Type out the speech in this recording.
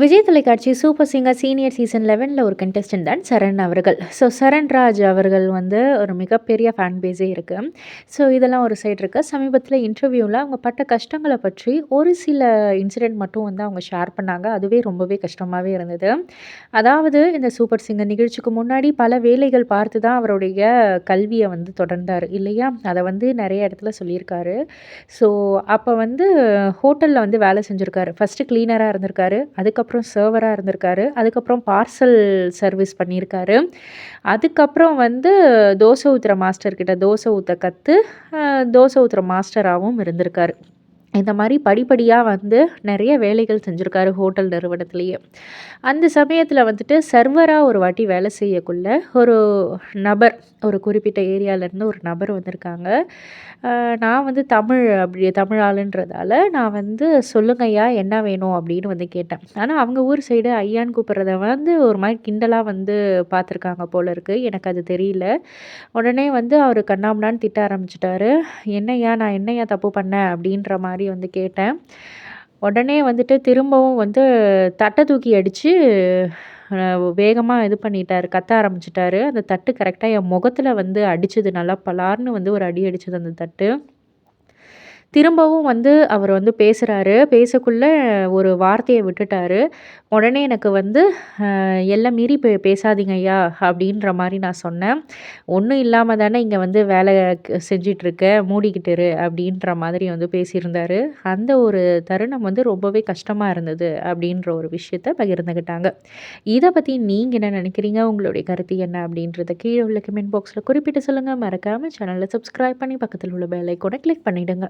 விஜய் தொலைக்காட்சி super singer senior season லெவனில் ஒரு கண்டெஸ்டன்ட் தான் சரண் அவர்கள். ஸோ சரண்ராஜ் அவர்கள் வந்து ஒரு மிகப்பெரிய ஃபேன் பேஸே இருக்குது ஸோ இதெல்லாம் ஒரு சைடு இருக்குது சமீபத்தில் இன்டர்வியூவில் அவங்க பட்ட கஷ்டங்களை பற்றி ஒரு சில இன்சிடெண்ட் மட்டும் வந்து அவங்க ஷேர் பண்ணாங்க. அதுவே ரொம்பவே கஷ்டமாகவே இருந்தது. அதாவது இந்த சூப்பர் சிங்கர் நிகழ்ச்சிக்கு முன்னாடி பல வேலைகள் பார்த்து தான் அவருடைய கல்வியை வந்து தொடர்ந்தார் இல்லையா? அதை வந்து நிறைய இடத்துல சொல்லியிருக்காரு. ஸோ அப்போ வந்து ஹோட்டலில் வந்து வேலை செஞ்சுருக்காரு. ஃபஸ்ட்டு க்ளீனராக இருந்திருக்காரு. அதுக்கு அதுக்கப்புறம் சர்வராக இருந்திருக்காரு. அதுக்கப்புறம் பார்சல் சர்வீஸ் பண்ணியிருக்காரு. அதுக்கப்புறம் வந்து தோசை ஊற்றுற மாஸ்டர்கிட்ட தோசை ஊற்ற கற்று தோசை ஊற்றுற மாஸ்டராகவும் இருந்திருக்காரு. இந்த மாதிரி படிப்படியாக வந்து நிறைய வேலைகள் செஞ்சுருக்காரு ஹோட்டல் நிறுவனத்துலேயே. அந்த சமயத்தில் வந்துட்டு சர்வராக ஒரு வாட்டி வேலை செய்யக்குள்ள ஒரு நபர் ஒரு குறிப்பிட்ட ஏரியாவிலேருந்து ஒரு நபர் வந்திருக்காங்க. நான் வந்து தமிழ் அப்படி தமிழ் ஆளுன்றதால நான் வந்து சொல்லுங்கய்யா என்ன வேணும் அப்படின்னு வந்து கேட்டேன். ஆனால் அவங்க ஊர் சைடு ஐயான்னு கூப்பிட்றத வந்து ஒரு மாதிரி கிண்டலாக வந்து பார்த்துருக்காங்க போல இருக்குது எனக்கு அது தெரியல. உடனே வந்து அவர் கண்ணாமண்ணான்னு திட்ட ஆரம்பிச்சிட்டாரு. என்னையா நான் என்னையா தப்பு பண்ணேன்? அப்படின்ற மாதிரி வந்து கேட்டேன். உடனே வந்துட்டு திரும்பவும் வந்து தட்டை தூக்கி அடித்து வேகமாக இது பண்ணிட்டார் கத்த ஆரம்பிச்சிட்டாரு. அந்த தட்டு கரெக்டாக என் முகத்தில் வந்து அடித்தது நல்லா பலார்னு வந்து ஒரு அடி அடித்தது அந்த தட்டு. திரும்பவும் வந்து அவர் வந்து பேசுகிறாரு பேசக்குள்ள ஒரு வார்த்தையை விட்டுட்டாரு. உடனே எனக்கு வந்து எல்லாம் மீறி பே பேசாதீங்க ஐயா அப்படின்ற மாதிரி நான் சொன்னேன். ஒன்றும் இல்லாமல் தானே இங்கே வந்து வேலை செஞ்சிட்ருக்க மூடிக்கிட்டு இரு அப்படின்ற மாதிரி வந்து பேசியிருந்தாரு. அந்த ஒரு தருணம் வந்து ரொம்பவே கஷ்டமாக இருந்தது அப்படின்ற ஒரு விஷயத்த பகிர்ந்துக்கிட்டாங்க இதை பற்றி நீங்கள் என்ன நினைக்கிறீங்க? உங்களுடைய கருத்து என்ன? அப்படின்றத கீழே உள்ள கமெண்ட் பாக்ஸில் குறிப்பிட்டு சொல்லுங்கள் மறக்காமல் சேனலில் சப்ஸ்கிரைப் பண்ணி பக்கத்தில் உள்ள பெல் ஐக்கோனை கிளிக் பண்ணிவிடுங்க